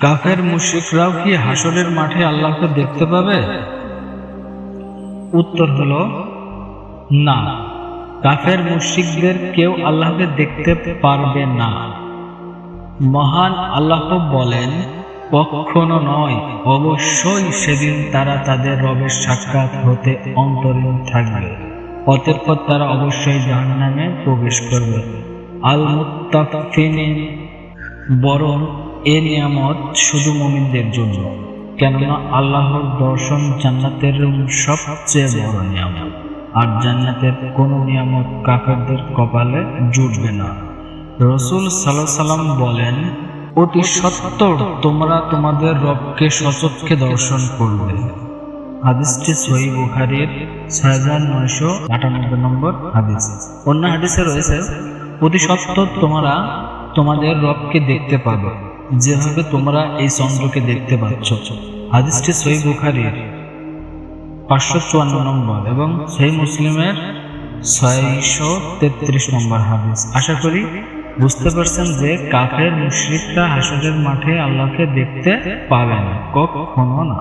কাফের মুশরিকরাও কি হাসরের মাঠে আল্লাহকে দেখতে পাবে? উত্তর হলো, না। কাফের মুশরিকদের কেউ আল্লাহকে দেখতে পারবে না। মহান আল্লাহ বলেন, কখনো নয়, অবশ্যই সেদিন তারা তাদের রবের সাক্ষাৎ হতে অন্তরীণ থাকবে। পথের পর তারা অবশ্যই জাহান্নামে প্রবেশ করবে। আল মুত্তাফিনিন বরং এ নিয়ামত শুধু মুমিনদের জন্য, কেননা আল্লাহর দর্শন জান্নাতের সবচেয়ে বড় নিয়ামত। আর জান্নাতের কোনো নিয়ামত কাফেরদের কপালে জুটবে না। রসুল সাল্লাহ সাল্লাম বলেন, অতি সত্তর তোমরা তোমাদের রবকে সচক্ষে দর্শন করবে। হাদিসটি সহি বুখারীর ছয় হাজার নয়শো আটানব্বই নম্বর হাদিস। অন্য হাদিসে রয়েছে, অতি সত্তর তোমরা তোমাদের রবকে দেখতে পাবে। যেভাবে তোমরা এই চন্দ্রকে দেখতে পাচ্ছ, হাদিসটি সহি বুখারির পাঁচশো চুয়ান্ন নম্বর এবং সেই মুসলিমের ছয়শো তেত্রিশ নম্বর হাদিস। আশা করি বুঝতে পারছেন যে কাফের মুশ্রিকটা হাসরের মাঠে আল্লাহকে দেখতে পাবে না, কখনো না।